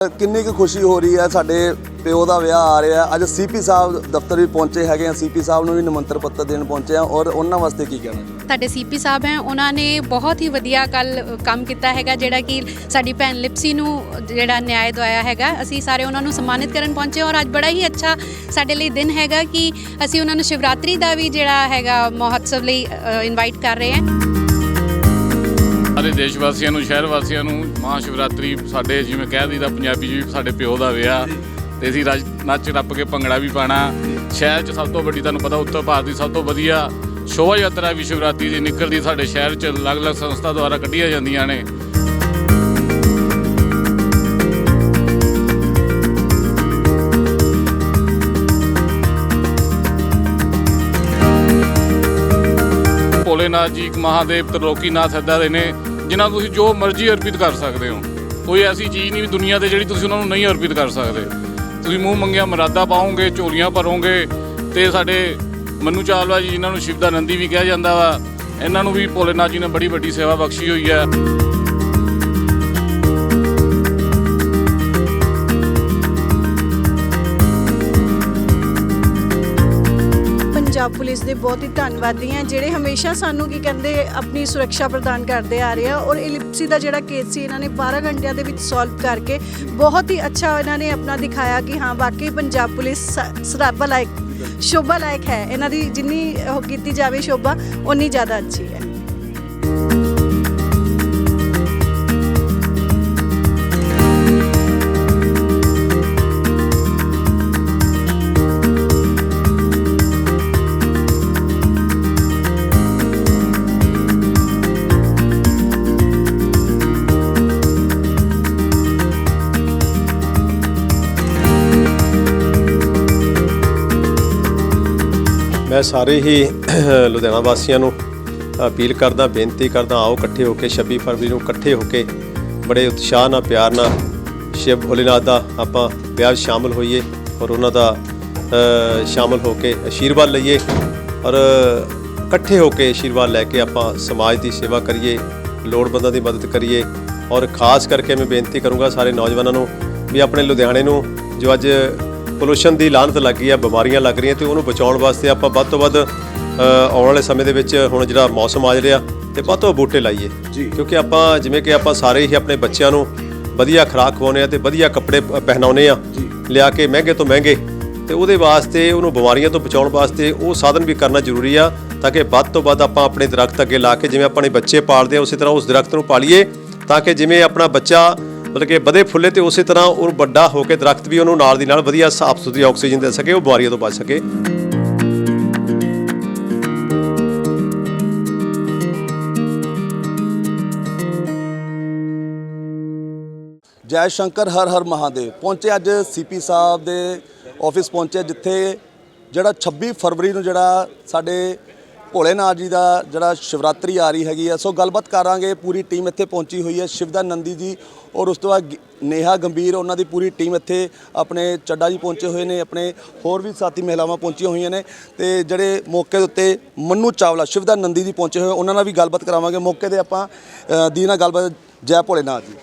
ਕਿੰਨੀ ਕੁ ਖੁਸ਼ੀ ਹੋ ਰਹੀ ਹੈ, ਸਾਡੇ ਪਿਓ ਦਾ ਵਿਆਹ ਆ ਰਿਹਾ ਅੱਜ ਸੀਪੀ ਸਾਹਿਬ ਦਫ਼ਤਰ ਵੀ ਪਹੁੰਚੇ ਹੈਗੇ ਆ। ਸੀਪੀ ਸਾਹਿਬ ਨੂੰ ਵੀ ਨਿਮੰਤਰ ਪੱਤਰ ਦੇਣ ਪਹੁੰਚੇ ਆ। ਔਰ ਉਹਨਾਂ ਵਾਸਤੇ ਕੀ ਕਹਿਣਾ ਚਾਹੁੰਦੇ ਸਾਡੇ ਸੀਪੀ ਸਾਹਿਬ ਹੈ, ਉਹਨਾਂ ਨੇ ਬਹੁਤ ਹੀ ਵਧੀਆ ਕੱਲ ਕੰਮ ਕੀਤਾ ਹੈਗਾ, ਜਿਹੜਾ ਕਿ ਸਾਡੀ ਭੈਣ ਲਿਪਸੀ ਨੂੰ ਜਿਹੜਾ ਨਿਆਂ ਦਵਾਇਆ ਹੈਗਾ। ਅਸੀਂ ਸਾਰੇ ਉਹਨਾਂ ਨੂੰ ਸਨਮਾਨਿਤ ਕਰਨ ਪਹੁੰਚੇ ਔਰ ਅੱਜ ਬੜਾ ਹੀ ਅੱਛਾ ਸਾਡੇ ਲਈ ਦਿਨ ਹੈਗਾ ਕਿ ਅਸੀਂ ਉਹਨਾਂ ਨੂੰ ਸ਼ਿਵਰਾਤਰੀ ਦਾ ਵੀ ਜਿਹੜਾ ਹੈਗਾ ਮਹੋਤਸਵ ਲਈ ਇਨਵਾਈਟ ਕਰ ਰਹੇ ਹਾਂ। ਸਾਰੇ ਦੇਸ਼ ਵਾਸੀਆਂ ਨੂੰ ਸ਼ਹਿਰ ਵਾਸੀਆਂ ਨੂੰ ਮਹਾਸ਼ਿਵਰਾਤਰੀ ਸਾਡੇ ਜਿਵੇਂ ਕਹਿ ਦਈਦਾ ਪੰਜਾਬੀ ਜੀ, ਸਾਡੇ ਪਿਓ ਦਾ ਵਿਆਹ ਤੇ ਅਸੀਂ ਰੱਜ- ਨੱਚ ਟੱਪ ਕੇ ਭੰਗੜਾ ਵੀ ਪਾਣਾ ਸ਼ਹਿਰ 'ਚ ਸਭ ਤੋਂ ਵੱਡੀ ਤੁਹਾਨੂੰ ਪਤਾ ਉੱਤਰ ਭਾਰਤ ਦੀ ਸਭ ਤੋਂ ਵਧੀਆ ਸ਼ੋਭਾ ਯਾਤਰਾ ਵੀ ਸ਼ਿਵਰਾਤਰੀ ਦੀ ਨਿਕਲਦੀ ਸਾਡੇ ਸ਼ਹਿਰ 'ਚ, ਅਲੱਗ-ਅਲੱਗ ਸੰਸਥਾ ਦੁਆਰਾ ਕੱਢੀਆਂ ਜਾਂਦੀਆਂ ਨੇ। ਭੋਲੇਨਾਥ ਜੀ ਇੱਕ ਮਹਾਦੇਵ ਤਰਲੋਕੀਨਾਥ ਸੱਦਾ ਦੇ ਨੇ। ਜਿਨ੍ਹਾਂ ਨੂੰ ਤੁਸੀਂ ਜੋ ਮਰਜ਼ੀ ਅਰਪਿਤ ਕਰ ਸਕਦੇ ਹੋ। ਕੋਈ ਐਸੀ ਚੀਜ਼ ਨਹੀਂ ਵੀ ਦੁਨੀਆ ਤੇ ਜਿਹੜੀ ਤੁਸੀਂ ਉਹਨਾਂ ਨੂੰ ਨਹੀਂ ਅਰਪਿਤ ਕਰ ਸਕਦੇ। ਤੁਸੀਂ ਮੂੰਹ ਮੰਗਿਆ ਮਰਾਦਾ ਪਾਓਗੇ, ਝੋਲੀਆਂ ਭਰੋਗੇ ਤੇ ਸਾਡੇ ਮਨੂ ਚਾਵਲਾ ਜੀ ਜਿਨ੍ਹਾਂ ਨੂੰ ਸ਼ਿਵਦਾਨੰਦੀ ਵੀ ਕਿਹਾ ਜਾਂਦਾ ਵਾ, ਇਹਨਾਂ ਨੂੰ ਵੀ ਭੋਲੇਨਾਥ ਜੀ ਨੇ ਬੜੀ ਵੱਡੀ ਸੇਵਾ ਬਖਸ਼ੀ ਹੋਈ ਹੈ। ਪੁਲਿਸ ਦੇ ਬਹੁਤ ਹੀ ਧੰਨਵਾਦੀ ਹਾਂ, ਜਿਹੜੇ ਹਮੇਸ਼ਾ ਸਾਨੂੰ ਕੀ ਕਹਿੰਦੇ, ਆਪਣੀ ਸੁਰੱਖਿਆ ਪ੍ਰਦਾਨ ਕਰਦੇ ਆ ਰਹੇ ਆ। ਔਰ ਇਲਿਪਸੀ ਦਾ ਜਿਹੜਾ ਕੇਸ ਸੀ, ਇਹਨਾਂ ਨੇ 12 ਘੰਟਿਆਂ ਦੇ ਵਿੱਚ ਸੋਲਵ ਕਰਕੇ ਬਹੁਤ ਹੀ ਅੱਛਾ ਇਹਨਾਂ ਨੇ ਆਪਣਾ ਦਿਖਾਇਆ ਕਿ ਹਾਂ, ਵਾਕਈ ਪੰਜਾਬ ਪੁਲਿਸ ਸ- ਸਰਾਬਾ ਲਾਇਕ ਸ਼ੋਭਾ ਲਾਇਕ ਹੈ। ਇਹਨਾਂ ਦੀ ਜਿੰਨੀ ਉਹ ਕੀਤੀ ਜਾਵੇ ਸ਼ੋਭਾ ਉਨੀ ਜ਼ਿਆਦਾ ਅੱਛੀ ਹੈ। ਮੈਂ ਸਾਰੇ ਹੀ ਲੁਧਿਆਣਾ ਵਾਸੀਆਂ ਨੂੰ ਅਪੀਲ ਕਰਦਾ ਬੇਨਤੀ ਕਰਦਾ ਆਓ ਇਕੱਠੇ ਹੋ ਕੇ 26 ਫਰਵਰੀ ਨੂੰ ਇਕੱਠੇ ਹੋ ਕੇ ਬੜੇ ਉਤਸ਼ਾਹ ਨਾਲ ਪਿਆਰ ਨਾਲ ਸ਼ਿਵ ਭੋਲੇਨਾਥ ਦਾ ਆਪਾਂ ਵਿਆਹ 'ਚ ਸ਼ਾਮਲ ਹੋਈਏ ਔਰ ਉਹਨਾਂ ਦਾ ਅ, ਸ਼ਾਮਲ ਹੋ ਕੇ ਆਸ਼ੀਰਵਾਦ ਲਈਏ ਔਰ ਇਕੱਠੇ ਹੋ ਕੇ ਆਸ਼ੀਰਵਾਦ ਲੈ ਕੇ ਆਪਾਂ ਸਮਾਜ ਦੀ ਸੇਵਾ ਕਰੀਏ ਲੋੜਵੰਦਾਂ ਦੀ ਮਦਦ ਕਰੀਏ ਔਰ ਖਾਸ ਕਰਕੇ ਮੈਂ ਬੇਨਤੀ ਕਰੂੰਗਾ ਸਾਰੇ ਨੌਜਵਾਨਾਂ ਨੂੰ ਵੀ ਆਪਣੇ ਲੁਧਿਆਣੇ ਨੂੰ ਜੋ ਅੱਜ ਪੋਲੂਸ਼ਨ ਦੀ ਲਾਹਨਤ ਲੱਗੀ ਆ ਬਿਮਾਰੀਆਂ ਲੱਗ ਰਹੀਆਂ ਤੇ ਉਹਨੂੰ ਬਚਾਉਣ ਵਾਸਤੇ ਆਪਾਂ ਵੱਧ ਤੋਂ ਵੱਧ ਆਉਣ ਵਾਲੇ ਸਮੇਂ ਦੇ ਵਿੱਚ ਹੁਣ ਜਿਹੜਾ ਮੌਸਮ ਆ ਰਿਹਾ ਤੇ ਵੱਧ ਤੋਂ ਵੱਧ ਬੂਟੇ ਲਾਈਏ। ਕਿਉਂਕਿ ਆਪਾਂ ਜਿਵੇਂ ਕਿ ਆਪਾਂ ਸਾਰੇ ਹੀ ਆਪਣੇ ਬੱਚਿਆਂ ਨੂੰ ਵਧੀਆ ਖੁਰਾਕ ਖਵਾਉਂਦੇ ਆ ਤੇ ਵਧੀਆ ਕੱਪੜੇ ਪ- ਪਹਿਨਾਉਂਦੇ ਆ। ਲਿਆ ਕੇ ਮਹਿੰਗੇ ਤੋਂ ਮਹਿੰਗੇ ਤੇ ਉਹਦੇ ਵਾਸਤੇ ਉਹਨੂੰ ਬਿਮਾਰੀਆਂ ਤੋਂ ਬਚਾਉਣ ਵਾਸਤੇ ਉਹ ਸਾਧਨ ਵੀ ਕਰਨਾ ਜ਼ਰੂਰੀ ਆ ਤਾਂ ਕਿ ਵੱਧ ਤੋਂ ਵੱਧ ਆਪਾਂ ਆਪਣੇ ਦਰਖਤ ਅੱਗੇ ਲਾ ਕੇ ਜਿਵੇਂ ਆਪਣੇ ਬੱਚੇ ਪਾਲਦੇ ਆ ਉਸੇ ਤਰ੍ਹਾਂ ਉਸ ਦਰਖਤ ਨੂੰ ਪਾਲੀਏ ਤਾਂ ਕਿ ਜਿਵੇਂ ਆਪਣਾ ਬੱਚਾ ਮਤਲਬ ਕਿ ਵਧੇ ਫੁੱਲੇ ਤੇ ਉਸੇ ਤਰ੍ਹਾਂ ਉਹ ਵੱਡਾ ਹੋ ਕੇ ਦਰਖਤ ਵੀ ਉਹਨੂੰ ਨਾਲ ਦੀ ਨਾਲ ਵਧੀਆ ਸਾਫ਼ ਸੁਥਰੀ ਆਕਸੀਜਨ ਦੇ ਸਕੇ, ਉਹ ਬਿਮਾਰੀਆਂ ਤੋਂ ਬਚ ਸਕੇ। ਜੈ ਸ਼ੰਕਰ, ਹਰ ਹਰ ਮਹਾਦੇਵ। ਪਹੁੰਚੇ ਅੱਜ ਸੀਪੀ ਸਾਹਿਬ ਦੇ ਆਫਿਸ, ਪਹੁੰਚੇ ਜਿੱਥੇ ਜਿਹੜਾ 26 ਫਰਵਰੀ ਨੂੰ ਜਿਹੜਾ ਸਾਡੇ ਭੋਲੇਨਾਥ ਜੀ ਦਾ ਜਿਹੜਾ ਸ਼ਿਵਰਾਤਰੀ ਆ ਰਹੀ ਹੈਗੀ ਆ। ਸੋ ਗੱਲਬਾਤ ਕਰਾਂਗੇ ਪੂਰੀ ਟੀਮ ਇੱਥੇ ਪਹੁੰਚੀ ਹੋਈ ਹੈ ਸ਼ਿਵਦਾ ਨੰਦੀ ਜੀ ਔਰ ਉਸ ਤੋਂ ਬਾਅਦ ਨੇਹਾ ਗੰਭੀਰ ਉਹਨਾਂ ਦੀ ਪੂਰੀ ਟੀਮ ਇੱਥੇ ਆਪਣੇ ਚੱਡਾ ਜੀ ਪਹੁੰਚੇ ਹੋਏ ਨੇ ਆਪਣੇ ਹੋਰ ਵੀ ਸਾਥੀ ਮਹਿਲਾਵਾਂ ਪਹੁੰਚੀਆਂ ਹੋਈਆਂ ਨੇ ਤੇ ਜਿਹੜੇ ਮੌਕੇ ਦੇ ਉੱਤੇ ਮੰਨੂ ਚਾਵਲਾ ਸ਼ਿਵਦਾ ਨੰਦੀ ਜੀ ਪਹੁੰਚੇ ਹੋਏ ਉਹਨਾਂ ਨਾਲ ਵੀ ਗੱਲਬਾਤ ਕਰਾਵਾਂਗੇ। ਮੌਕੇ ਤੇ ਆਪਾਂ ਦੀ ਨਾਲ ਗੱਲਬਾਤ ਜੈ ਭੋਲੇਨਾਥ ਜੀ।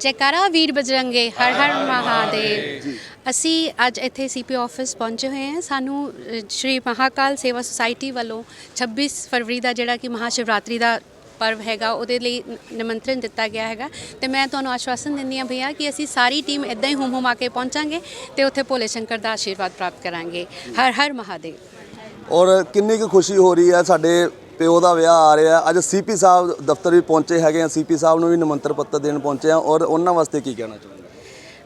ਜੈਕਾਰਾ ਵੀਰ ਬਜਰੰਗੇ ਹਰ ਹਰ ਮਹਾਦੇਵ। ਅਸੀਂ ਅੱਜ ਇੱਥੇ ਸੀਪੀ ਆਫਿਸ ਪਹੁੰਚੇ ਹੋਏ ਹਾਂ। ਸਾਨੂੰ ਸ਼੍ਰੀ ਮਹਾਕਾਲ ਸੇਵਾ ਸੁਸਾਇਟੀ ਵੱਲੋਂ 26 ਫਰਵਰੀ ਦਾ ਜਿਹੜਾ ਕਿ ਮਹਾਸ਼ਿਵਰਾਤਰੀ ਦਾ ਪਰਵ ਹੈਗਾ, ਉਹਦੇ ਲਈ ਨਿਮੰਤਰਣ ਦਿੱਤਾ ਗਿਆ ਹੈਗਾ। ਤੇ ਮੈਂ ਤੁਹਾਨੂੰ ਆਸ਼ਵਾਸਨ ਦਿੰਦੀ ਹਾਂ ਭਈਆ ਕਿ ਅਸੀਂ ਸਾਰੀ ਟੀਮ ਇਦਾਂ ਹੀ ਹੁਮ ਹੁਮਾ ਕੇ ਪਹੁੰਚਾਂਗੇ ਤੇ ਉੱਥੇ ਭੋਲੇ ਸ਼ੰਕਰ ਦਾ ਆਸ਼ੀਰਵਾਦ ਪ੍ਰਾਪਤ ਕਰਾਂਗੇ। ਹਰ ਹਰ ਮਹਾਦੇਵ। ਔਰ ਕਿੰਨੀ ਕੁ ਖੁਸ਼ੀ ਹੋ ਰਹੀ ਹੈ, ਸਾਡੇ ਪਿਓ ਦਾ ਵਿਆਹ ਆ ਰਿਹਾ। ਅੱਜ ਸੀਪੀ ਸਾਹਿਬ ਦਫ਼ਤਰ ਵੀ ਪਹੁੰਚੇ ਹੈਗੇ ਆ ਸੀਪੀ ਸਾਹਿਬ ਨੂੰ ਵੀ ਨਿਮੰਤਰ ਪੱਤਰ ਦੇਣ ਪਹੁੰਚੇ ਆ ਔਰ ਉਹਨਾਂ ਵਾਸਤੇ ਕੀ ਕਹਿਣਾ ਚਾਹੁੰਦੇ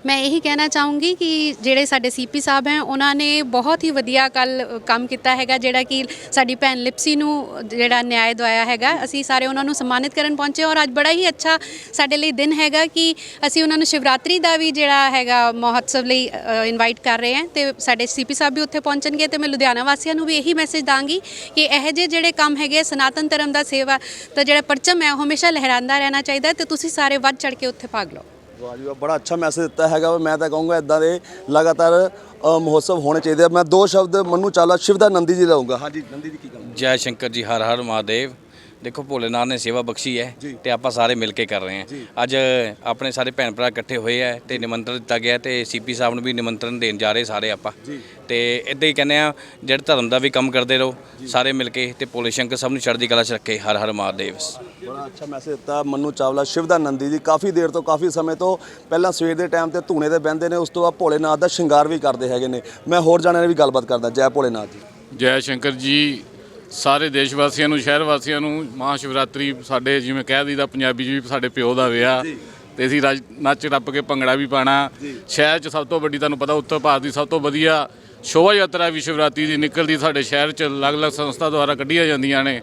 ਮੈਂ ਇਹੀ ਕਹਿਣਾ ਚਾਹੂੰਗੀ ਕਿ ਜਿਹੜੇ ਸਾਡੇ ਸੀਪੀ ਸਾਹਿਬ ਹੈ ਉਹਨਾਂ ਨੇ ਬਹੁਤ ਹੀ ਵਧੀਆ ਕੱਲ ਕੰਮ ਕੀਤਾ ਹੈਗਾ ਜਿਹੜਾ ਕਿ ਸਾਡੀ ਭੈਣ ਲਿਪਸੀ ਨੂੰ ਜਿਹੜਾ ਨਿਆਂ ਦਵਾਇਆ ਹੈਗਾ। ਅਸੀਂ ਸਾਰੇ ਉਹਨਾਂ ਨੂੰ ਸਨਮਾਨਿਤ ਕਰਨ ਪਹੁੰਚੇ ਔਰ ਅੱਜ ਬੜਾ ਹੀ ਅੱਛਾ ਸਾਡੇ ਲਈ ਦਿਨ ਹੈਗਾ ਕਿ ਅਸੀਂ ਉਹਨਾਂ ਨੂੰ ਸ਼ਿਵਰਾਤਰੀ ਦਾ ਵੀ ਜਿਹੜਾ ਹੈਗਾ ਮਹੋਤਸਵ ਲਈ ਇਨਵਾਈਟ ਕਰ ਰਹੇ ਹਾਂ ਤੇ ਸਾਡੇ ਸੀਪੀ ਸਾਹਿਬ ਵੀ ਉੱਥੇ ਪਹੁੰਚਣਗੇ ਤੇ ਮੈਂ ਲੁਧਿਆਣਾ ਵਾਸੀਆਂ ਨੂੰ ਵੀ ਇਹੀ ਮੈਸੇਜ ਦਾਂਗੀ ਕਿ ਇਹੋ ਜਿਹੇ ਜਿਹੜੇ ਕੰਮ ਹੈਗੇ ਆ, ਸਨਾਤਨ ਧਰਮ ਦਾ ਸੇਵਾ ਤਾਂ ਜਿਹੜਾ ਪਰਚਮ ਹੈ ਉਹ ਹਮੇਸ਼ਾ ਲਹਿਰਾਉਂਦਾ ਰਹਿਣਾ ਚਾਹੀਦਾ ਹੈ ਤੇ ਤੁਸੀਂ ਸਾਰੇ ਵੱਧ ਚੜ ਕੇ ਉੱਥੇ ਭਾਗ ਲਓ। ਵਾਹ ਜੀ ਵਾਹ, ਬੜਾ ਅੱਛਾ ਮੈਸੇਜ ਦਿੱਤਾ ਹੈਗਾ ਵਾ। ਮੈਂ ਤਾਂ ਕਹੂੰਗਾ ਇਦਾਂ ਦੇ ਲਗਾਤਾਰ ਅ, ਮਹੋਤਸਵ ਹੋਣੇ ਚਾਹੀਦੇ ਆ। ਮੈਂ ਦੋ ਸ਼ਬਦ ਮੰਨੂ ਚਾਲਾ ਸ਼ਿਵਦਾ ਨੰਦੀ ਜੀ ਲਾਉਂਗਾ ਹਾਂਜੀ ਨੰਦੀ ਜੀ ਕੀ ਕਹੋਗੇ? ਜੈ ਸ਼ੰਕਰ ਜੀ ਹਰ ਹਰ ਮਹਾਦੇਵ। ਦੇਖੋ ਭੋਲੇਨਾਥ ਨੇ ਸੇਵਾ ਬਖਸ਼ੀ ਹੈ ਤੇ ਆਪਾਂ ਸਾਰੇ ਮਿਲ ਕੇ ਕਰ ਰਹੇ ਹਾਂ। ਅੱਜ ਆਪਣੇ ਸਾਰੇ ਭੈਣ ਭਰਾ ਇਕੱਠੇ ਹੋਏ ਆ ਤੇ ਨਿਮੰਤਰਣ ਦਿੱਤਾ ਗਿਆ ਤੇ ਸੀਪੀ ਸਾਹਿਬ ਨੂੰ ਵੀ ਨਿਮੰਤਰਣ ਦੇਣ ਜਾ ਰਹੇ ਸਾਰੇ ਆਪਾਂ। ਤੇ ਇਦਾਂ ਹੀ ਕਹਿੰਦੇ ਆ ਜਿਹੜੇ ਧਰਮ ਦਾ ਵੀ ਕੰਮ ਕਰਦੇ ਰਹੋ ਸਾਰੇ ਮਿਲ ਕੇ ਤੇ ਭੋਲੇ ਸ਼ੰਕਰ ਸਭ ਨੂੰ ਚੜ੍ਹਦੀ ਕਲਾ 'ਚ ਰੱਖੇ ਹਰ ਹਰ ਮਹਾਦੇਵ। ਬੜਾ ਅੱਛਾ ਮੈਸੇਜ ਦਿੱਤਾ ਮਨੂ ਚਾਵਲਾ ਸ਼ਿਵਦਾਨੰਦੀ ਜੀ ਕਾਫੀ ਦੇਰ ਤੋਂ ਕਾਫੀ ਸਮੇਂ ਤੋਂ ਪਹਿਲਾਂ ਸਵੇਰ ਦੇ ਟਾਈਮ ਤੇ ਧੂਣੇ ਤੇ ਬਹਿੰਦੇ ਨੇ ਉਸ ਤੋਂ ਬਾਅਦ ਭੋਲੇਨਾਥ ਦਾ ਸ਼ਿੰਗਾਰ ਵੀ ਕਰਦੇ ਹੈਗੇ ਨੇ। ਮੈਂ ਹੋਰ ਜਾਣਿਆਂ ਨਾਲ ਵੀ ਗੱਲਬਾਤ ਕਰਦਾ ਜੈ ਭੋਲੇਨਾਥ ਜੀ। ਜੈ ਸ਼ੰਕਰ ਜੀ ਸਾਰੇ ਦੇਸ਼ ਵਾਸੀਆਂ ਨੂੰ ਸ਼ਹਿਰ ਵਾਸੀਆਂ ਨੂੰ ਮਹਾ ਸ਼ਿਵਰਾਤਰੀ ਸਾਡੇ ਜਿਵੇਂ ਕਹਿ ਦਈਦਾ ਪੰਜਾਬੀ ਵੀ ਸਾਡੇ ਪਿਓ ਦਾ ਵਿਆਹ ਤੇ ਅਸੀਂ ਰਜ- ਨੱਚ ਟੱਪ ਕੇ ਭੰਗੜਾ ਵੀ ਪਾਣਾ। ਸ਼ਹਿਰ 'ਚ ਸਭ ਤੋਂ ਵੱਡੀ ਤੁਹਾਨੂੰ ਪਤਾ ਉੱਤਰ ਭਾਰਤ ਦੀ ਸਭ ਤੋਂ ਵਧੀਆ ਸ਼ੋਭਾ ਯਾਤਰਾ ਵੀ ਸ਼ਿਵਰਾਤਰੀ ਦੀ ਨਿਕਲਦੀ ਸਾਡੇ ਸ਼ਹਿਰ 'ਚ ਅਲੱਗ-ਅਲੱਗ ਸੰਸਥਾ ਦੁਆਰਾ ਕੱਢੀਆਂ ਜਾਂਦੀਆਂ ਨੇ।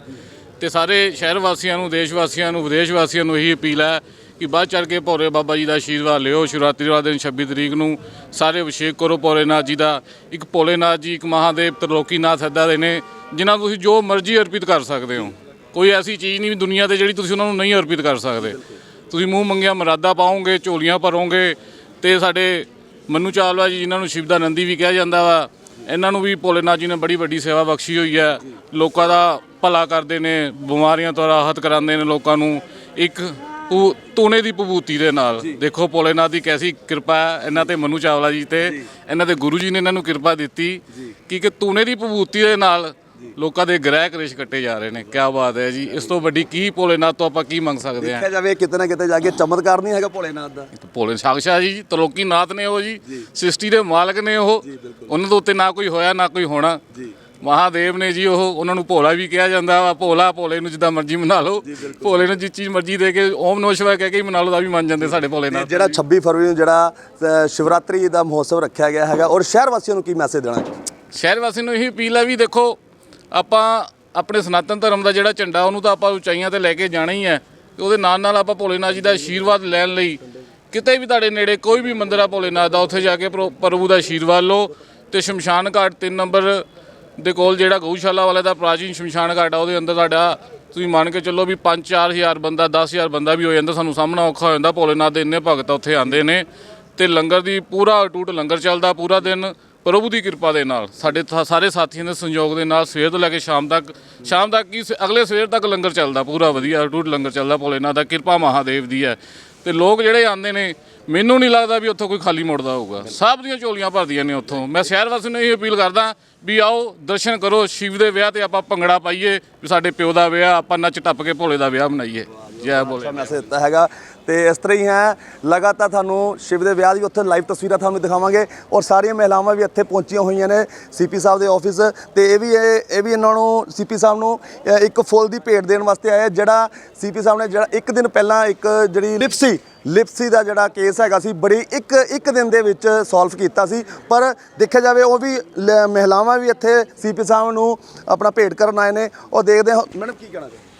ਤੇ ਸਾਰੇ ਸ਼ਹਿਰ ਵਾਸੀਆਂ ਨੂੰ ਦੇਸ਼ ਵਾਸੀਆਂ ਨੂੰ ਵਿਦੇਸ਼ ਵਾਸੀਆਂ ਨੂੰ ਇਹੀ ਅਪੀਲ ਹੈ ਕਿ ਬਾਅਦ ਚੜ ਕੇ ਭੋਰੇ ਬਾਬਾ ਜੀ ਦਾ ਆਸ਼ੀਰਵਾਦ ਲਿਓ। ਸ਼ਿਵਰਾਤਰੀ ਵਾਲੇ ਦਿਨ 26 ਤਰੀਕ ਨੂੰ ਸਾਰੇ ਅਭਿਸ਼ੇਕ ਕਰੋ ਭੋਲੇਨਾਥ ਜੀ ਦਾ। ਇੱਕ ਭੋਲੇਨਾਥ ਜੀ, ਇੱਕ ਮਹਾਦੇਵ ਤਰਲੋਕੀਨਾਥ ਇੱਦਾਂ ਦੇ ਨੇ, ਜਿਨ੍ਹਾਂ ਨੂੰ ਤੁਸੀਂ ਜੋ ਮਰਜ਼ੀ ਅਰਪਿਤ ਕਰ ਸਕਦੇ ਹੋ। ਕੋਈ ਐਸੀ ਚੀਜ਼ ਨਹੀਂ ਦੁਨੀਆ ਤੇ ਜਿਹੜੀ ਤੁਸੀਂ ਉਹਨਾਂ ਨੂੰ ਨਹੀਂ ਅਰਪਿਤ ਕਰ ਸਕਦੇ। ਤੁਸੀਂ ਮੂੰਹ ਮੰਗਿਆ ਮਰਾਦਾ ਪਾਓਗੇ, ਝੋਲੀਆਂ ਭਰੋਗੇ ਤੇ ਸਾਡੇ ਮਨੂ ਚਾਵਲਾ ਜੀ, ਜਿਨ੍ਹਾਂ ਨੂੰ ਸ਼ਿਵਦਾਨੰਦੀ ਵੀ ਕਿਹਾ ਜਾਂਦਾ ਵਾ, ਇਹਨਾਂ ਨੂੰ ਵੀ ਭੋਲੇਨਾਥ ਜੀ ਨੇ ਬੜੀ ਵੱਡੀ ਸੇਵਾ ਬਖਸ਼ੀ ਹੋਈ ਹੈ। ਲੋਕਾਂ ਦਾ ਭਲਾ ਕਰਦੇ ਨੇ, ਬਿਮਾਰੀਆਂ ਤੋਂ ਰਾਹਤ ਕਰਾਉਂਦੇ ਨੇ ਲੋਕਾਂ ਨੂੰ। ਇੱਕ ਪੂ- ਤੂਨੇ ਦੀ ਵਿਭੂਤੀ ਦੇ ਨਾਲ। ਦੇਖੋ ਭੋਲੇਨਾਥ ਦੀ ਕੈਸੀ ਕਿਰਪਾ ਹੈ ਇਹਨਾਂ ਤੇ ਮਨੂ ਚਾਵਲਾ ਜੀ ਤੇ ਇਹਨਾਂ ਦੇ ਗੁਰੂ ਜੀ ਨੇ ਇਹਨਾਂ ਨੂੰ ਕਿਰਪਾ ਦਿੱਤੀ ਕਿ ਕਿ ਤੂਨੇ ਦੀ ਵਿਭੂਤੀ ਦੇ ਨਾਲ ਲੋਕਾਂ ਦੇ ਗ੍ਰਹਿ ਕ੍ਰਿਸ਼ ਕੱਟੇ ਜਾ ਰਹੇ ਨੇ। ਕੀ ਬਾਤ ਹੈ ਜੀ। ਇਸ ਤੋਂ ਵੱਡੀ ਕੀ ਭੋਲੇਨਾਥ ਤੋਂ ਆਪਾਂ ਕੀ ਮੰਗ ਸਕਦੇ ਹਾਂ? ਦੇਖਿਆ ਜਾਵੇ ਕਿਤੇ ਨਾ ਕਿਤੇ ਜਾ ਕੇ ਚਮਤਕਾਰ ਨਹੀਂ ਹੈਗਾ ਭੋਲੇਨਾਥ ਦਾ। ਭੋਲੇ ਸਾਕਸ਼ਾ ਜੀ ਤਰਲੋਕੀ ਨਾਥ ਨੇ ਉਹ ਜੀ। ਸ੍ਰਿਸ਼ਟੀ ਦੇ ਮਾਲਕ ਨੇ ਉਹ। ਉਹਨਾਂ ਦੇ ਉੱਤੇ ਨਾ ਕੋਈ ਹੋਇਆ ਨਾ ਕੋਈ ਹੋਣਾ। ਮਹਾਦੇਵ ਨੇ ਜੀ ਉਹ ਉਹਨਾਂ ਨੂੰ ਭੋਲਾ ਵੀ ਕਿਹਾ ਜਾਂਦਾ ਵਾ ਭੋਲਾ ਭੋਲੇ ਨੂੰ ਜਿੱਦਾਂ ਮਰਜ਼ੀ ਮਨਾ ਲਓ ਭੋਲੇ ਨੂੰ ਜਿਸ ਚੀਜ਼ ਮਰਜ਼ੀ ਦੇ ਕੇ ਓਮ ਨਮੋ ਸ਼ਿਵਾਏ ਕਹਿ ਕੇ ਹੀ ਮਨਾ ਲਓ ਤਾਂ ਵੀ ਮੰਨ ਜਾਂਦੇ ਸਾਡੇ ਭੋਲੇ ਨਾਥ ਜਿਹੜਾ 26 ਫਰਵਰੀ ਨੂੰ ਜਿਹੜਾ ਅ, ਸ਼ਿਵਰਾਤਰੀ ਦਾ ਮਹੋਤਸਵ ਰੱਖਿਆ ਗਿਆ ਹੈਗਾ ਔਰ ਸ਼ਹਿਰ ਵਾਸੀਆਂ ਨੂੰ ਕੀ ਮੈਸੇਜ ਦੇਣਾ? ਸ਼ਹਿਰ ਵਾਸੀ ਨੂੰ ਇਹੀ ਅਪੀਲ ਹੈ ਵੀ ਦੇਖੋ ਆਪਾਂ ਆਪਣੇ ਸਨਾਤਨ ਧਰਮ ਦਾ ਜਿਹੜਾ ਝੰਡਾ ਉਹਨੂੰ ਤਾਂ ਆਪਾਂ ਉਚਾਈਆਂ ਤੇ ਲੈ ਕੇ ਜਾਣਾ ਹੀ ਹੈ ਤੇ ਉਹਦੇ ਨਾਲ ਨਾਲ ਆਪਾਂ ਭੋਲੇਨਾਥ ਜੀ ਦਾ ਆਸ਼ੀਰਵਾਦ ਲੈਣ ਲਈ ਕਿਤੇ ਵੀ ਤੁਹਾਡੇ ਨੇੜੇ ਕੋਈ ਵੀ ਮੰਦਿਰ ਆ ਭੋਲੇਨਾਥ ਦਾ ਉੱਥੇ ਜਾ ਕੇ ਪ੍ਰੋ- ਪ੍ਰਭੂ ਦਾ ਆਸ਼ੀਰਵਾਦ ਲਓ ਤੇ ਸ਼ਮਸ਼ਾਨ ਘਾਟ 3 ਨੰਬਰ ਦੇ ਕੋਲ ਜਿਹੜਾ ਗਊਸ਼ਾਲਾ ਵਾਲੇ ਦਾ ਪ੍ਰਾਚੀਨ ਸ਼ਮਸ਼ਾਨ ਘਾਟ ਆ, ਉਹਦੇ ਅੰਦਰ ਸਾਡਾ ਤੁਸੀਂ ਮੰਨ ਕੇ ਚੱਲੋ ਵੀ 5-4000 ਬੰਦਾ 10000 ਬੰਦਾ ਵੀ ਹੋ ਜਾਂਦਾ, ਸਾਨੂੰ ਸਾਹਮਣਾ ਔਖਾ ਹੋ ਜਾਂਦਾ। ਭੋਲੇਨਾਥ ਦੇ ਇੰਨੇ ਭਗਤ ਉੱਥੇ ਆਉਂਦੇ ਨੇ ਤੇ ਲੰਗਰ ਦੀ ਪੂਰਾ ਅਟੂਟ ਲੰਗਰ ਚੱਲਦਾ ਪੂਰਾ ਦਿਨ। ਪ੍ਰਭੂ ਦੀ ਕਿਰਪਾ ਦੇ ਨਾਲ ਸਾਡੇ ਥਾ- ਸਾਰੇ ਸਾਥੀਆਂ ਦੇ ਸੰਯੋਗ ਦੇ ਨਾਲ ਸਵੇਰ ਤੋਂ ਲੈ ਕੇ ਸ਼ਾਮ ਤੱਕ ਸ਼ਾਮ ਤੱਕ ਕੀ ਸ- ਅਗਲੇ ਸਵੇਰ ਤੱਕ ਲੰਗਰ ਚੱਲਦਾ, ਪੂਰਾ ਵਧੀਆ ਅਟੂਟ ਲੰਗਰ ਚੱਲਦਾ। ਭੋਲੇਨਾਥ ਦਾ ਕਿਰਪਾ ਮਹਾਦੇਵ ਦੀ ਹੈ। ਤੇ ਲੋਕ ਜਿਹੜੇ ਆਉਂਦੇ ਨੇ ਮੈਨੂੰ ਨਹੀਂ ਲੱਗਦਾ ਵੀ ਉੱਥੋਂ ਕੋਈ ਖਾਲੀ ਮੁੜਦਾ ਹੋਊਗਾ। ਸਭ ਦੀਆਂ ਝੋਲੀਆਂ ਭਰਦੀਆਂ ਨੇ ਉੱਥੋਂ। ਮੈਂ ਸ਼ਹਿਰ ਵਾਸੀਆਂ ਨੂੰ ਇਹ ਅਪੀਲ ਕਰਦਾ ਵੀ ਆਓ, ਦਰਸ਼ਨ ਕਰੋ, ਸ਼ਿਵ ਦੇ ਵਿਆਹ ਤੇ ਆਪਾਂ ਭੰਗੜਾ ਪਾਈਏ, ਵੀ ਸਾਡੇ ਪਿਓ ਦਾ ਵਿਆਹ, ਆਪਾਂ ਨੱਚ ਟੱਪ ਕੇ ਭੋਲੇ ਦਾ ਵਿਆਹ ਮਨਾਈਏ। ਜੈ ਭੋਲੇ ਮੈਸੇਜ ਦਿੱਤਾ ਹੈਗਾ। ਤੇ ਇਸ ਤਰ੍ਹਾਂ ਹੀ ਹੈ, ਲਗਾਤਾਰ ਤੁਹਾਨੂੰ ਸ਼ਿਵ ਦੇ ਵਿਆਹ ਦੀ ਉੱਥੇ ਲਾਈਵ ਤਸਵੀਰਾਂ ਤੁਹਾਨੂੰ ਦਿਖਾਵਾਂਗੇ ਔਰ ਸਾਰੀਆਂ ਮਹਿਲਾਵਾਂ ਵੀ ਇੱਥੇ ਪਹੁੰਚੀਆਂ ਹੋਈਆਂ ਨੇ ਸੀਪੀ ਸਾਹਿਬ ਦੇ ਆਫਿਸ। ਤੇ ਇਹ ਵੀ ਇਹ ਵੀ ਇਹਨਾਂ ਨੂੰ, ਸੀਪੀ ਸਾਹਿਬ ਨੂੰ ਇੱਕ ਫੁੱਲ ਦੀ ਭੇਟ ਦੇਣ ਵਾਸਤੇ ਆਇਆ ਜਿਹੜਾ ਸੀਪੀ ਸਾਹਿਬ ਨੇ ਜਿਹੜਾ ਇੱਕ ਦਿਨ ਪਹਿਲਾਂ ਇੱਕ ਜਿਹੜੀ ਲਿਪਸੀ ਲਿਪਸੀ ਦਾ ਜਿਹੜਾ ਕੇਸ ਹੈਗਾ ਸੀ, ਬੜੀ ਇੱਕ ਇੱਕ ਦਿਨ ਦੇ ਵਿੱਚ ਸੋਲਵ ਕੀਤਾ ਸੀ। ਪਰ ਦੇਖਿਆ ਜਾਵੇ, ਉਹ ਵੀ ਲ- ਮਹਿਲਾਵਾਂ ਵੀ ਇੱਥੇ ਸੀਪੀ ਸਾਹਿਬ ਨੂੰ ਆਪਣਾ ਭੇਟ ਕਰਨ ਆਏ ਨੇ। ਉਹ ਦੇਖਦੇ ਹਾਂ, ਮੈਡਮ ਕੀ ਕਹਿਣਾ ਚਾਹੁੰਦੇ?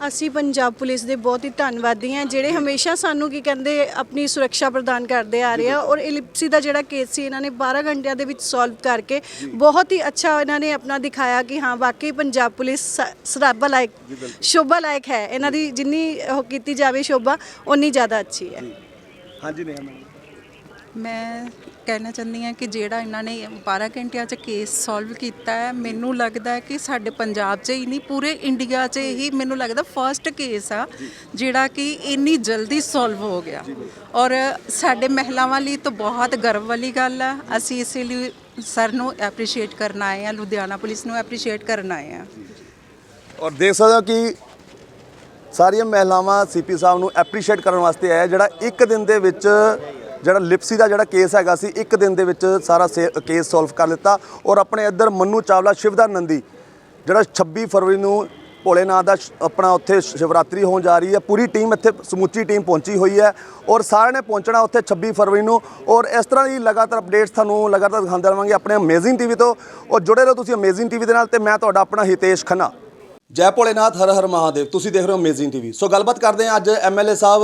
ਅਸੀਂ ਪੰਜਾਬ ਪੁਲਿਸ ਦੇ ਬਹੁਤ ਹੀ ਧੰਨਵਾਦੀ ਹਾਂ ਜਿਹੜੇ ਹਮੇਸ਼ਾ ਸਾਨੂੰ ਕੀ ਕਹਿੰਦੇ ਆਪਣੀ ਸੁਰੱਖਿਆ ਪ੍ਰਦਾਨ ਕਰਦੇ ਆ ਰਹੇ ਆ ਔਰ ਇਲਿਪਸੀ ਦਾ ਜਿਹੜਾ ਕੇਸ ਸੀ ਇਹਨਾਂ ਨੇ 12 ਘੰਟਿਆਂ ਦੇ ਵਿੱਚ ਸੋਲਵ ਕਰਕੇ ਬਹੁਤ ਹੀ ਅੱਛਾ ਇਹਨਾਂ ਨੇ ਆਪਣਾ ਦਿਖਾਇਆ ਕਿ ਹਾਂ ਵਾਕਈ ਪੰਜਾਬ ਪੁਲਿਸ ਸਰਾਬਾ ਲਾਇਕ ਸ਼ੋਭਾ ਲਾਇਕ ਹੈ। ਇਹਨਾਂ ਦੀ ਜਿੰਨੀ ਉਹ ਕੀਤੀ ਜਾਵੇ ਸ਼ੋਭਾ ਉਨੀ ਜ਼ਿਆਦਾ ਅੱਛੀ ਹੈ। ਹਾਂਜੀ ਨੇਹਾ ਮੈਂ ਕਹਿਣਾ ਚਾਹੁੰਦੀ ਹਾਂ ਕਿ ਜਿਹੜਾ ਇਹਨਾਂ ਨੇ 12 ਘੰਟਿਆਂ 'ਚ ਕੇਸ ਸੋਲਵ ਕੀਤਾ ਹੈ, ਮੈਨੂੰ ਲੱਗਦਾ ਹੈ ਕਿ ਸਾਡੇ ਪੰਜਾਬ 'ਚ ਹੀ ਨਹੀਂ, ਪੂਰੇ ਇੰਡੀਆ 'ਚ ਹੀ ਮੈਨੂੰ ਲੱਗਦਾ ਫਰਸਟ ਕੇਸ ਆ, ਜਿਹੜਾ ਕਿ ਇੰਨੀ ਜਲਦੀ ਸੋਲਵ ਹੋ ਗਿਆ। ਔਰ ਸਾਡੇ ਮਹਿਲਾਵਾਂ ਲਈ ਤਾਂ ਬਹੁਤ ਗਰਵ ਵਾਲੀ ਗੱਲ ਆ, ਅਸੀਂ ਇਸੇ ਲਈ ਸਰ ਨੂੰ ਐਪਰੀਸ਼ੀਏਟ ਕਰਨ ਆਏ ਆ ਲੁਧਿਆਣਾ ਪੁਲਿਸ ਨੂੰ ਐਪਰੀਸ਼ੀਏਟ ਕਰਨ ਆਏ ਆ ਔਰ ਦੇਖ ਸਕਦੇ ਹੋ ਕਿ ਸਾਰੀਆਂ ਮਹਿਲਾਵਾਂ ਸੀਪੀ ਸਾਹਿਬ ਨੂੰ ਐਪਰੀਸ਼ੀਏਟ ਕਰਨ ਵਾਸਤੇ ਆਇਆ ਜਿਹੜਾ ਇੱਕ ਦਿਨ ਦੇ ਵਿੱਚ ਜਿਹੜਾ ਲਿਪਸੀ ਦਾ ਜਿਹੜਾ ਕੇਸ ਹੈਗਾ ਸੀ, ਇੱਕ ਦਿਨ ਦੇ ਵਿੱਚ ਸਾਰਾ ਕੇਸ ਸੋਲਵ ਕਰ ਲਿੱਤਾ ਔਰ ਆਪਣੇ ਇੱਧਰ ਮੰਨੂ ਚਾਵਲਾ ਸ਼ਿਵਦਾਨੰਦੀ, ਜਿਹੜਾ 26 ਫਰਵਰੀ ਨੂੰ ਭੋਲੇਨਾਥ ਦਾ ਸ਼- ਆਪਣਾ ਉੱਥੇ ਸ਼ਿਵਰਾਤਰੀ ਹੋਣ ਜਾ ਰਹੀ ਹੈ, ਪੂਰੀ ਟੀਮ ਇੱਥੇ ਸਮੁੱਚੀ ਟੀਮ ਪਹੁੰਚੀ ਹੋਈ ਹੈ ਔਰ ਸਾਰਿਆਂ ਨੇ ਪਹੁੰਚਣਾ ਉੱਥੇ 26 ਫਰਵਰੀ ਨੂੰ ਔਰ ਇਸ ਤਰ੍ਹਾਂ ਦੀ ਲਗਾਤਾਰ ਅਪਡੇਟਸ ਤੁਹਾਨੂੰ ਲਗਾਤਾਰ ਦਿਖਾਉਂਦੇ ਰਹਾਂਗੇ ਆਪਣੇ ਅਮੇਜ਼ਿੰਗ ਟੀਵੀ ਤੋਂ ਔਰ ਜੁੜੇ ਰਹੋ ਤੁਸੀਂ ਅਮੇਜ਼ਿੰਗ ਟੀਵੀ ਦੇ ਨਾਲ ਤੇ ਮੈਂ ਤੁਹਾਡਾ ਆਪਣਾ ਹਿਤੇਸ਼ ਖੰਨਾ। ਜੈ ਭੋਲੇਨਾਥ, ਹਰ ਹਰ ਮਹਾਦੇਵ, ਤੁਸੀਂ ਦੇਖ ਰਹੇ ਹੋ ਅਮੇਜ਼ਿੰਗ ਟੀਵੀ ਸੋ ਗੱਲਬਾਤ ਕਰਦੇ ਹਾਂ ਅੱਜ ਐਮਐਲਏ ਸਾਹਿਬ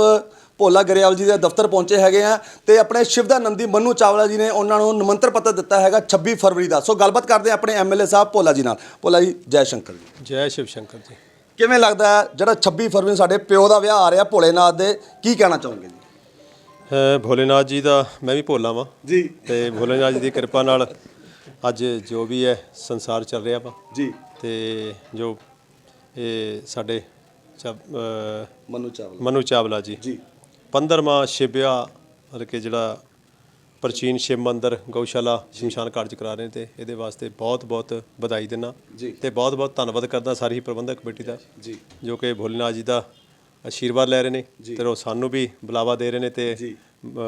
ਭੋਲਾ ਗਰੇਵਾਲ ਜੀ ਦੇ ਦਫ਼ਤਰ ਪਹੁੰਚੇ ਹੈਗੇ ਆ ਤੇ ਆਪਣੇ ਸ਼ਿਵਦਾਨੰਦੀ ਮੰਨੂ ਚਾਵਲਾ ਜੀ ਨੇ ਉਹਨਾਂ ਨੂੰ ਨਿਮੰਤਰ ਪੱਤਰ ਦਿੱਤਾ ਹੈਗਾ 26 ਫਰਵਰੀ ਦਾ। ਸੋ ਗੱਲਬਾਤ ਕਰਦੇ ਹਾਂ ਆਪਣੇ ਐਮਐਲਏ ਸਾਹਿਬ ਭੋਲਾ ਜੀ ਨਾਲ। ਭੋਲਾ ਜੀ ਜੈ ਸ਼ੰਕਰ ਜੀ। ਜੈ ਸ਼ਿਵ ਸ਼ੰਕਰ ਜੀ। ਕਿਵੇਂ ਲੱਗਦਾ ਜਿਹੜਾ 26 ਫਰਵਰੀ ਨੂੰ ਸਾਡੇ ਪਿਓ ਦਾ ਵਿਆਹ ਆ ਰਿਹਾ ਭੋਲੇਨਾਥ ਦੇ? ਕੀ ਕਹਿਣਾ ਚਾਹੋਗੇ ਜੀ? ਭੋਲੇਨਾਥ ਜੀ ਦਾ ਮੈਂ ਵੀ ਭੋਲਾ ਵਾਂ। ਜੀ। ਤੇ ਭੋਲੇਨਾਥ ਜੀ ਦੀ ਕਿਰਪਾ ਨਾਲ ਅੱਜ ਜੋ ਵੀ ਹੈ ਸੰਸਾਰ ਚੱਲ ਰਿਹਾ ਵਾ। ਜੀ। ਤੇ ਜੋ ਇਹ ਸਾਡੇ ਮਨੂ ਚਾਵਲਾ। ਮਨੂ ਚਾਵਲਾ ਜੀ। ਜੀ। 15ਵਾਂ ਸ਼ਿਵਿਆ ਮਤਲਬ ਕਿ ਜਿਹੜਾ ਪ੍ਰਾਚੀਨ ਸ਼ਿਵ ਮੰਦਿਰ ਗਊਸ਼ਾਲਾ ਸ਼ਮਸ਼ਾਨ ਚ ਕਰਾ ਰਹੇ ਨੇ ਤੇ ਇਹਦੇ ਵਾਸਤੇ ਬਹੁਤ ਬਹੁਤ ਵਧਾਈ ਜੀ। ਤੇ ਬਹੁਤ ਬਹੁਤ ਧੰਨਵਾਦ ਕਰਦਾ ਸਾਰੀ ਪ੍ਰਬੰਧਕ ਕਮੇਟੀ ਦਾ ਜੀ। ਜੋ ਕਿ ਭੋਲੇਨਾਥ ਜੀ ਦਾ ਆਸ਼ੀਰਵਾਦ ਲੈ ਰਹੇ ਨੇ ਤੇ ਉਹ ਸਾਨੂੰ ਵੀ ਬੁਲਾਵਾ ਦੇ ਰਹੇ ਨੇ ਤੇ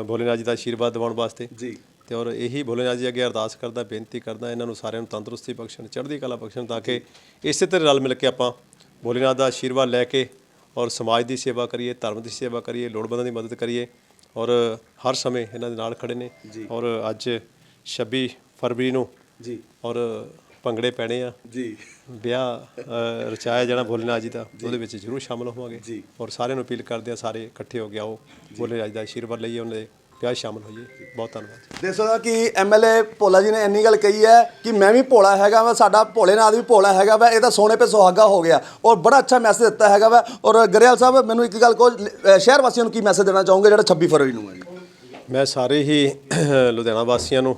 ਭੋਲੇਨਾਥ ਜੀ ਦਾ ਆਸ਼ੀਰਵਾਦ ਦਿਵਾਉਣ ਵਾਸਤੇ। ਜੀ। ਤੇ ਔਰ ਇਹੀ ਭੋਲੇਨਾਥ ਜੀ ਅੱਗੇ ਅਰਦਾਸ ਕਰਦਾ ਬੇਨਤੀ ਕਰਦਾ ਇਹਨਾਂ ਨੂੰ ਸਾਰਿਆਂ ਨੂੰ ਤੰਦਰੁਸਤੀ ਬਖਸ਼ਣ ਚੜ੍ਹਦੀ ਕਲਾ ਬਖਸ਼ਣ ਤਾਂ ਕਿ ਇਸੇ ਤਰ੍ਹਾਂ ਰਲ ਮਿਲ ਕੇ ਆਪਾਂ ਭੋਲੇਨਾਥ ਦਾ ਆਸ਼ੀਰਵਾਦ ਲੈ ਕੇ ਔਰ ਸਮਾਜ ਦੀ ਸੇਵਾ ਕਰੀਏ ਧਰਮ ਦੀ ਸੇਵਾ ਕਰੀਏ ਲੋੜਵੰਦਾਂ ਦੀ ਮਦਦ ਕਰੀਏ ਔਰ ਹਰ ਸਮੇਂ ਇਹਨਾਂ ਦੇ ਨਾਲ ਖੜੇ ਨੇ ਔਰ ਅੱਜ 26 ਫਰਵਰੀ ਨੂੰ ਜੀ। ਔਰ ਭੰਗੜੇ ਪੈਣੇ ਆ। ਜੀ। ਵਿਆਹ ਰਚਾਇਆ ਜਾਣਾ ਭੋਲੇਨਾਥ ਜੀ ਦਾ। ਉਹਦੇ ਵਿੱਚ ਜ਼ਰੂਰ ਸ਼ਾਮਲ ਹੋਵਾਂਗੇ। ਔਰ ਸਾਰਿਆਂ ਨੂੰ ਅਪੀਲ ਕਰਦੇ ਆ ਸਾਰੇ ਇਕੱਠੇ ਹੋ ਕੇ ਆਓ। ਭੋਲੇਨਾਥ ਦਾ ਆਸ਼ੀਰਵਾਦ ਲਈਏ ਉਹਨਾਂ ਦੇ। ਵਿਆਹ 'ਚ ਸ਼ਾਮਲ ਹੋਈਏ ਬਹੁਤ ਧੰਨਵਾਦ ਦੇਖ ਸਕਦੇ ਕਿ ਐਮਐਲਏ ਭੋਲਾ ਜੀ ਨੇ ਇੰਨੀ ਗੱਲ ਕਹੀ ਹੈ ਕਿ ਮੈਂ ਵੀ ਭੋਲਾ ਹੈਗਾ ਵਾ ਸਾਡਾ ਭੋਲੇਨਾਥ ਵੀ ਭੋਲਾ ਹੈਗਾ ਵਾ ਇਹ ਤਾਂ ਸੋਨੇ 'ਤੇ ਸੁਹਾਗਾ ਹੋ ਗਿਆ। ਔਰ ਬੜਾ ਅੱਛਾ ਮੈਸੇਜ ਦਿੱਤਾ ਹੈਗਾ ਵਾ। ਔਰ ਗਰੇਵਾਲ ਸਾਹਿਬ ਮੈਨੂੰ ਇੱਕ ਗੱਲ ਕਹੋ ਸ਼ਹਿਰ ਵਾਸੀਆਂ ਨੂੰ ਕੀ ਮੈਸੇਜ ਦੇਣਾ ਚਾਹੋਗੇ ਜਿਹੜਾ 26 ਫਰਵਰੀ ਨੂੰ ਹੈ ਜੀ? ਮੈਂ ਸਾਰੇ ਹੀ ਲੁਧਿਆਣਾ ਵਾਸੀਆਂ ਨੂੰ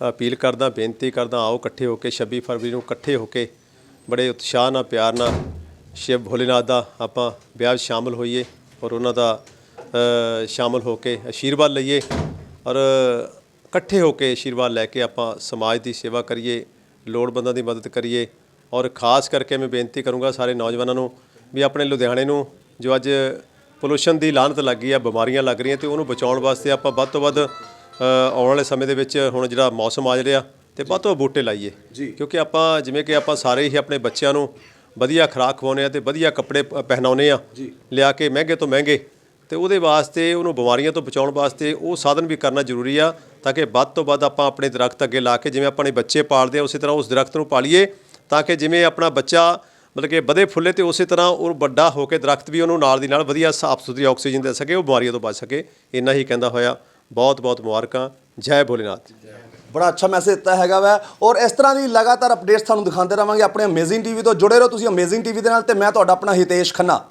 ਅਪੀਲ ਕਰਦਾ ਬੇਨਤੀ ਕਰਦਾ ਆਓ ਇਕੱਠੇ ਹੋ ਕੇ 26 ਫਰਵਰੀ ਨੂੰ ਇਕੱਠੇ ਹੋ ਕੇ ਬੜੇ ਉਤਸ਼ਾਹ ਨਾਲ ਪਿਆਰ ਨਾਲ ਸ਼ਿਵ ਭੋਲੇਨਾਥ ਦਾ ਆਪਾਂ ਵਿਆਹ 'ਚ ਸ਼ਾਮਲ ਹੋਈਏ ਔਰ ਉਹਨਾਂ ਦਾ ਸ਼ਾਮਲ ਹੋ ਕੇ ਆਸ਼ੀਰਵਾਦ ਲਈਏ ਔਰ ਇਕੱਠੇ ਹੋ ਕੇ ਆਸ਼ੀਰਵਾਦ ਲੈ ਕੇ ਆਪਾਂ ਸਮਾਜ ਦੀ ਸੇਵਾ ਕਰੀਏ ਲੋੜਵੰਦਾਂ ਦੀ ਮਦਦ ਕਰੀਏ ਔਰ ਖਾਸ ਕਰਕੇ ਮੈਂ ਬੇਨਤੀ ਕਰੂੰਗਾ ਸਾਰੇ ਨੌਜਵਾਨਾਂ ਨੂੰ ਵੀ ਆਪਣੇ ਲੁਧਿਆਣੇ ਨੂੰ ਜੋ ਅੱਜ ਪੋਲੂਸ਼ਨ ਦੀ ਲਾਹਨਤ ਲੱਗੀ ਆ ਬਿਮਾਰੀਆਂ ਲੱਗ ਰਹੀਆਂ ਤੇ ਉਹਨੂੰ ਬਚਾਉਣ ਵਾਸਤੇ ਆਪਾਂ ਵੱਧ ਤੋਂ ਵੱਧ ਆਉਣ ਵਾਲੇ ਸਮੇਂ ਦੇ ਵਿੱਚ ਹੁਣ ਜਿਹੜਾ ਮੌਸਮ ਆ ਰਿਹਾ ਤੇ ਵੱਧ ਤੋਂ ਵੱਧ ਬੂਟੇ ਲਾਈਏ ਕਿਉਂਕਿ ਆਪਾਂ ਜਿਵੇਂ ਕਿ ਆਪਾਂ ਸਾਰੇ ਹੀ ਆਪਣੇ ਬੱਚਿਆਂ ਨੂੰ ਵਧੀਆ ਖੁਰਾਕ ਖਵਾਉਂਦੇ ਆ ਤੇ ਵਧੀਆ ਕੱਪੜੇ ਪ- ਪਹਿਨਾਉਂਦੇ ਆ। ਲਿਆ ਕੇ ਮਹਿੰਗੇ ਤੋਂ ਮਹਿੰਗੇ ਤੇ ਉਹਦੇ ਵਾਸਤੇ, ਉਹਨੂੰ ਬਿਮਾਰੀਆਂ ਤੋਂ ਬਚਾਉਣ ਵਾਸਤੇ ਉਹ ਸਾਧਨ ਵੀ ਕਰਨਾ ਜ਼ਰੂਰੀ ਆ, ਤਾਂ ਕਿ ਵੱਧ ਤੋਂ ਵੱਧ ਆਪਾਂ ਆਪਣੇ ਦਰਖਤ ਅੱਗੇ ਲਾ ਕੇ ਜਿਵੇਂ ਆਪਣੇ ਬੱਚੇ ਪਾਲਦੇ ਆ, ਉਸੇ ਤਰ੍ਹਾਂ ਉਸ ਦਰਖਤ ਨੂੰ ਪਾਲੀਏ, ਤਾਂ ਕਿ ਜਿਵੇਂ ਆਪਣਾ ਬੱਚਾ ਮਤਲਬ ਕਿ ਵਧੇ ਫੁੱਲੇ ਤੇ ਉਸੇ ਤਰ੍ਹਾਂ ਉਹ ਵੱਡਾ ਹੋ ਕੇ ਦਰਖਤ ਵੀ ਉਹਨੂੰ ਨਾਲ ਦੀ ਨਾਲ ਵਧੀਆ ਸਾਫ਼ ਸੁਥਰੀ ਆਕਸੀਜਨ ਦੇ ਸਕੇ, ਉਹ ਬਿਮਾਰੀਆਂ ਤੋਂ ਬਚ ਸਕੇ, ਇੰਨਾ ਹੀ ਕਹਿੰਦਾ ਹੋਇਆ। ਬਹੁਤ ਬਹੁਤ ਮੁਬਾਰਕਾਂ। ਜੈ ਭੋਲੇਨਾਥ। ਬੜਾ ਅੱਛਾ ਮੈਸੇਜ ਦਿੱਤਾ ਹੈਗਾ ਵਾ। ਔਰ ਇਸ ਤਰ੍ਹਾਂ ਦੀ ਲਗਾਤਾਰ ਅਪਡੇਟਸ ਤੁਹਾਨੂੰ ਦਿਖਾਉਂਦੇ ਰਵਾਂਗੇ ਆਪਣੇ ਅਮੇਜ਼ਿੰਗ ਟੀਵੀ ਤੋਂ ਜੁੜੇ ਰਹੋ ਤੁਸੀਂ ਅਮੇਜ਼ਿੰਗ ਟੀਵੀ ਦੇ ਨਾਲ ਤੇ ਮੈਂ ਤੁਹਾਡਾ ਆਪਣਾ ਹਿਤੇਸ਼ ਖੰਨਾ।